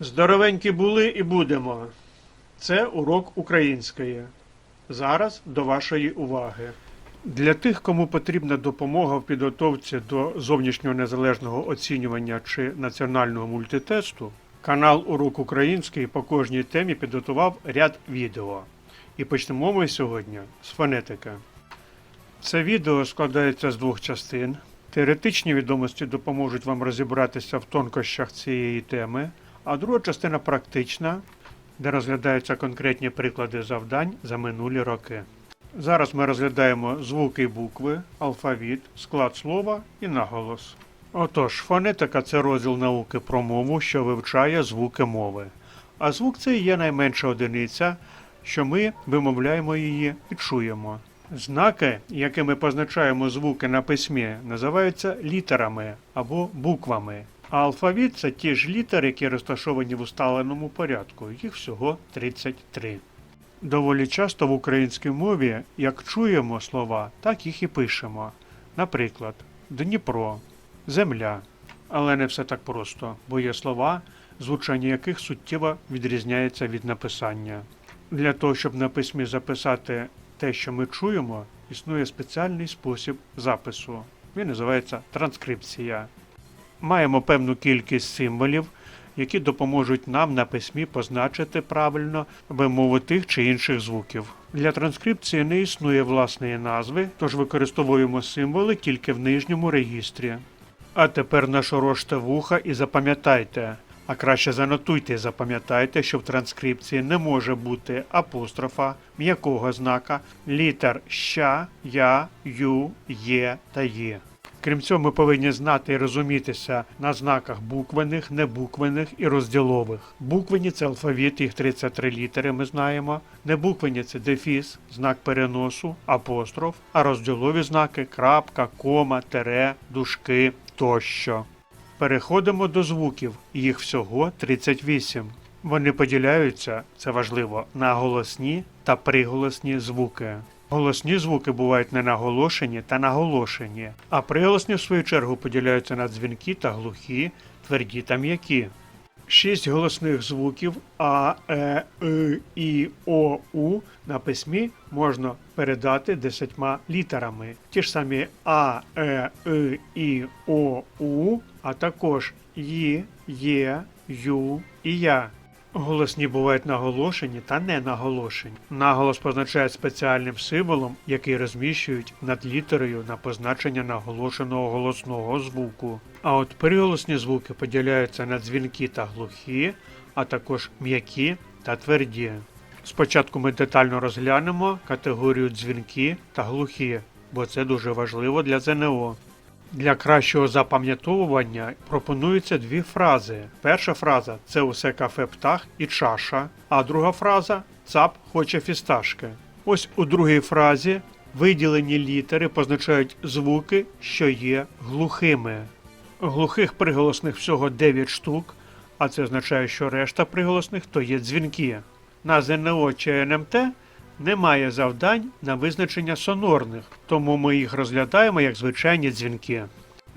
Здоровенькі були і будемо. Це урок української. Зараз до вашої уваги. Для тих, кому потрібна допомога в підготовці до зовнішнього незалежного оцінювання чи національного мультитесту, канал Урок Український по кожній темі підготував ряд відео. І почнемо ми сьогодні з фонетики. Це відео складається з двох частин. Теоретичні відомості допоможуть вам розібратися в тонкощах цієї теми, а друга частина практична, де розглядаються конкретні приклади завдань за минулі роки. Зараз ми розглядаємо звуки і букви, алфавіт, склад слова і наголос. Отож, фонетика це розділ науки про мову, що вивчає звуки мови. А звук це є найменша одиниця, що ми вимовляємо її і чуємо. Знаки, якими позначаємо звуки на письмі, називаються літерами або буквами. А алфавіт це ті ж літери, які розташовані в усталеному порядку. Їх всього 33. Доволі часто в українській мові, як чуємо слова, так їх і пишемо. Наприклад, Дніпро, земля. Але не все так просто, бо є слова, звучання яких суттєво відрізняється від написання. Для того, щоб на письмі записати те, що ми чуємо, існує спеціальний спосіб запису. Він називається транскрипція. Маємо певну кількість символів, які допоможуть нам на письмі позначити правильно вимову тих чи інших звуків. Для транскрипції не існує власної назви, тож використовуємо символи тільки в нижньому регістрі. А тепер нашороште вуха і запам'ятайте, а краще занотуйте і запам'ятайте, що в транскрипції не може бути апострофа, м'якого знака, літер ща, я, ю, є та є. Крім цього, ми повинні знати і розумітися на знаках буквених, небуквених і розділових. Буквені це алфавіт, їх 33 літери, ми знаємо. Небуквені це дефіс, знак переносу, апостроф, а розділові знаки крапка, кома, тере, дужки тощо. Переходимо до звуків, їх всього 38. Вони поділяються, це важливо, на голосні та приголосні звуки. Голосні звуки бувають не наголошені та наголошені, а приголосні, в свою чергу, поділяються на дзвінкі та глухі, тверді та м'які. Шість голосних звуків А, Е, И, І, О, У на письмі можна передати десятьма літерами. Ті ж самі А, Е, И, І, О, У, а також Ї, Є, Ю і Я. Голосні бувають наголошені та не наголошені. Наголос позначають спеціальним символом, який розміщують над літерою на позначення наголошеного голосного звуку. А от приголосні звуки поділяються на дзвінкі та глухі, а також м'які та тверді. Спочатку ми детально розглянемо категорію дзвінки та глухі, бо це дуже важливо для ЗНО. Для кращого запам'ятовування пропонуються дві фрази. Перша фраза це усе кафе птах і чаша, а друга фраза цап хоче фісташки. Ось у другій фразі виділені літери позначають звуки, що є глухими. Глухих приголосних всього 9 штук, а це означає, що решта приголосних то є дзвінки. На ЗНО чи НМТ немає завдань на визначення сонорних, тому ми їх розглядаємо як звичайні дзвінки.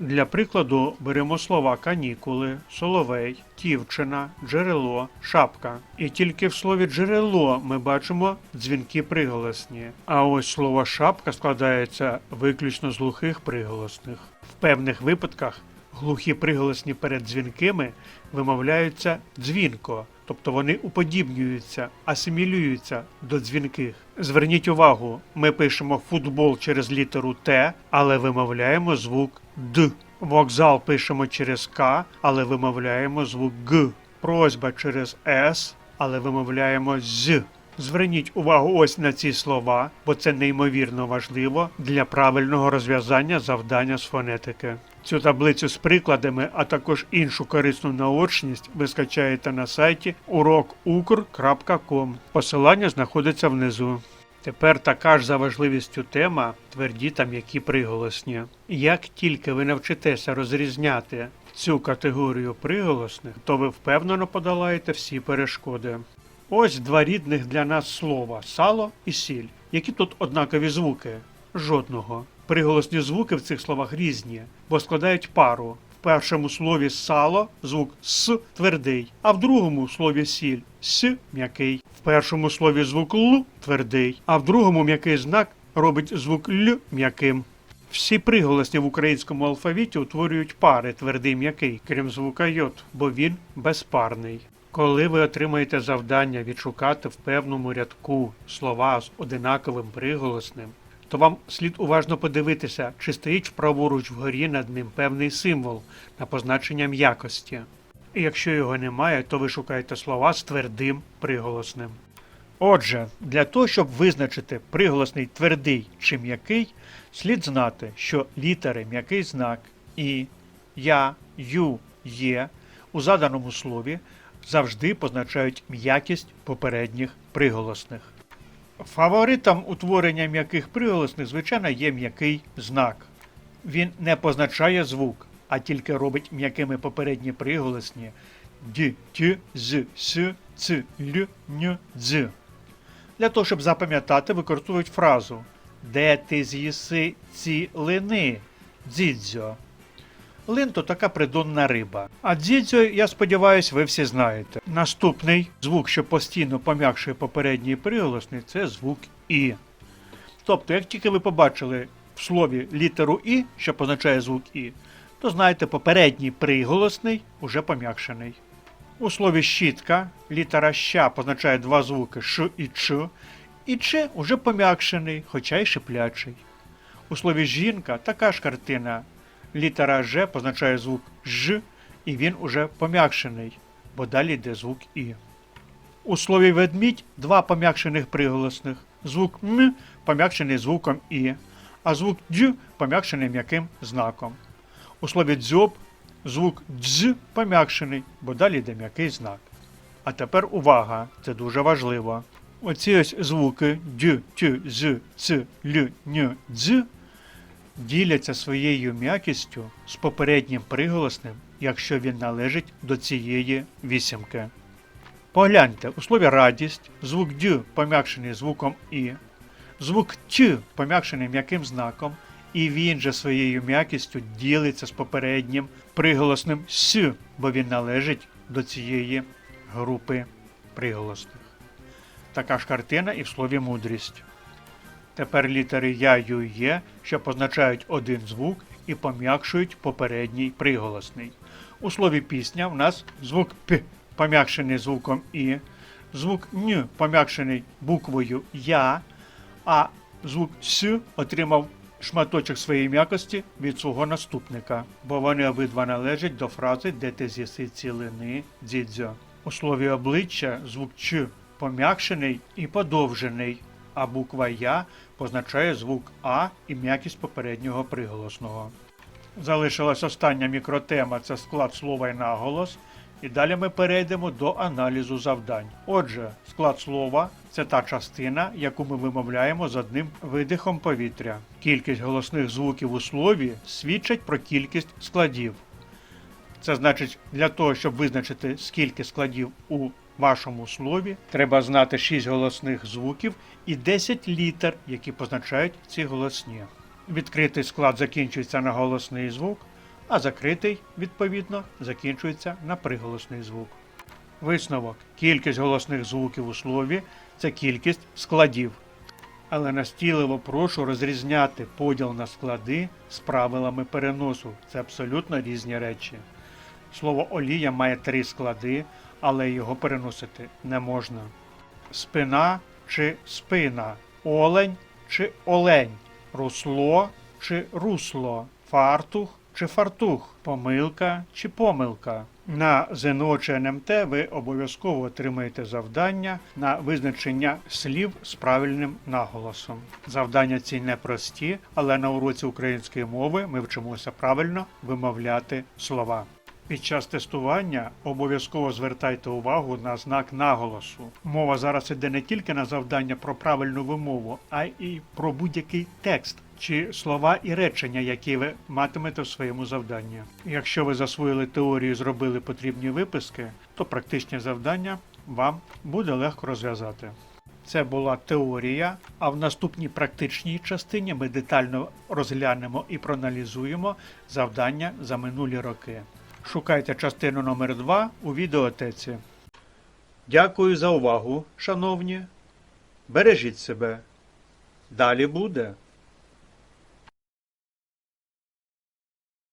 Для прикладу беремо слова канікули, соловей, тівчина, джерело, шапка. І тільки в слові джерело ми бачимо дзвінки приголосні. А ось слово шапка складається виключно з глухих приголосних. В певних випадках глухі приголосні перед дзвінкими вимовляються дзвінко, тобто вони уподібнюються, асимілюються до дзвінких. Зверніть увагу, ми пишемо футбол через літеру Т, але вимовляємо звук Д. Вокзал пишемо через К, але вимовляємо звук Г. Просьба через С, але вимовляємо з. Зверніть увагу ось на ці слова, бо це неймовірно важливо для правильного розв'язання завдання з фонетики. Цю таблицю з прикладами, а також іншу корисну наочність ви скачаєте на сайті урокукр.com. Посилання знаходиться внизу. Тепер така ж за важливістю тема тверді та м'які приголосні. Як тільки ви навчитеся розрізняти цю категорію приголосних, то ви впевнено подолаєте всі перешкоди. Ось два рідних для нас слова сало і сіль. Які тут однакові звуки? Жодного. Приголосні звуки в цих словах різні, бо складають пару. В першому слові сало звук С твердий, а в другому слові сіль С м'який. В першому слові звук Л твердий, а в другому м'який знак робить звук Л м'яким. Всі приголосні в українському алфавіті утворюють пари твердий м'який, крім звука йод, бо він безпарний. Коли ви отримаєте завдання відшукати в певному рядку слова з одинаковим приголосним, то вам слід уважно подивитися, чи стоїть праворуч вгорі над ним певний символ на позначення м'якості. І якщо його немає, то ви шукаєте слова з твердим приголосним. Отже, для того, щоб визначити приголосний твердий чи м'який, слід знати, що літери м'який знак і, я, ю, є у заданому слові завжди позначають м'якість попередніх приголосних. Фаворитом утворення м'яких приголосних, звичайно, є м'який знак. Він не позначає звук, а тільки робить м'якими попередні приголосні д, т, з, с, ц, л, н, дз. Для того, щоб запам'ятати, використовують фразу Де ти з'їси ці лини, дзідзьо? Лин то така придонна риба. А дзідзьо, я сподіваюся, ви всі знаєте. Наступний звук, що постійно пом'якшує попередній приголосний, це звук І. Тобто, як тільки ви побачили в слові літеру І, що позначає звук І, то знаєте, попередній приголосний уже пом'якшений. У слові щітка літера ща позначає два звуки Ш і Ч, і Ч уже пом'якшений, хоча й шиплячий. У слові жінка така ж картина. Літера Ж позначає звук Ж, і він уже пом'якшений, бо далі йде звук І. У слові ведмідь два пом'якшених приголосних. Звук М пом'якшений звуком І, а звук Дж пом'якшений м'яким знаком. У слові дзьоб звук Дз пом'якшений, бо далі йде м'який знак. А тепер увага, це дуже важливо. Оці ось звуки Дж, Т, З, Ц, Л, Н, Дз діляться своєю м'якістю з попереднім приголосним, якщо він належить до цієї вісімки. Погляньте, у слові радість звук Д пом'якшений звуком І, звук Т пом'якшений м'яким знаком, і він же своєю м'якістю ділиться з попереднім приголосним С, бо він належить до цієї групи приголосних. Така ж картина і в слові мудрість. Тепер літери Я, Ю, Є, що позначають один звук і пом'якшують попередній приголосний. У слові пісня в нас звук П пом'якшений звуком І, звук Н пом'якшений буквою Я, а звук С отримав шматочок своєї м'якості від свого наступника, бо вони обидва належать до фрази де ти з'їси цілини дзідзьо. У слові обличчя звук Ч пом'якшений і подовжений, а буква Я позначає звук А і м'якість попереднього приголосного. Залишилась остання мікротема це склад слова і наголос. І далі ми перейдемо до аналізу завдань. Отже, склад слова це та частина, яку ми вимовляємо з одним видихом повітря. Кількість голосних звуків у слові свідчить про кількість складів. Це значить, для того, щоб визначити, скільки складів у вашому слові, треба знати 6 голосних звуків і 10 літер, які позначають ці голосні. Відкритий склад закінчується на голосний звук, а закритий, відповідно, закінчується на приголосний звук. Висновок: кількість голосних звуків у слові це кількість складів. Але настійливо прошу розрізняти поділ на склади з правилами переносу. Це абсолютно різні речі. Слово олія має три склади, але його переносити не можна. Спина чи спина, олень чи олень, русло чи русло, фартух чи фартух, помилка чи помилка. На ЗНО чи НМТ ви обов'язково отримаєте завдання на визначення слів з правильним наголосом. Завдання ці непрості, але на уроці української мови ми вчимося правильно вимовляти слова. Під час тестування обов'язково звертайте увагу на знак наголосу. Мова зараз іде не тільки на завдання про правильну вимову, а й про будь-який текст чи слова і речення, які ви матимете в своєму завданні. Якщо ви засвоїли теорію і зробили потрібні виписки, то практичні завдання вам буде легко розв'язати. Це була теорія, а в наступній практичній частині ми детально розглянемо і проаналізуємо завдання за минулі роки. Шукайте частину номер 2 у відеотеці. Дякую за увагу, шановні. Бережіть себе. Далі буде.